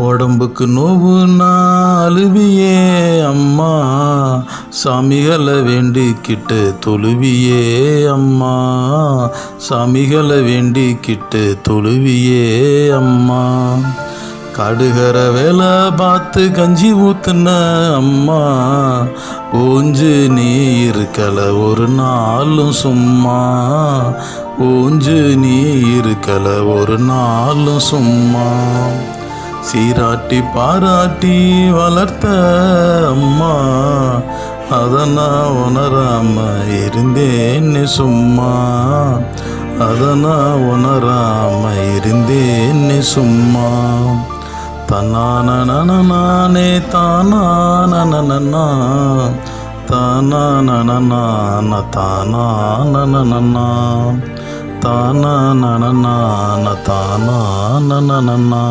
உடம்புக்கு நோவு அழுவியே அம்மா. சாமிகளை வேண்டிக்கிட்டு தொழுவியே அம்மா. சாமிகளை வேண்டிக்கிட்டு தொழுவியே அம்மா. கடுகர வேலை பார்த்து கஞ்சி ஊத்துன அம்மா. ஊஞ்சு நீ இருக்கல ஒரு நாளும் சும்மா. ஊஞ்சு நீ இருக்கல ஒரு நாளும் சும்மா. சீராட்டி பாராட்டி வளர்த்த அம்மா. அதனா உணராம இருந்தேன்னு சும்மா. அதனா உணராம இருந்தேன்னு சும்மா. தன்னானே தானானனா தானானனா தானானனா தானானனா தானானனா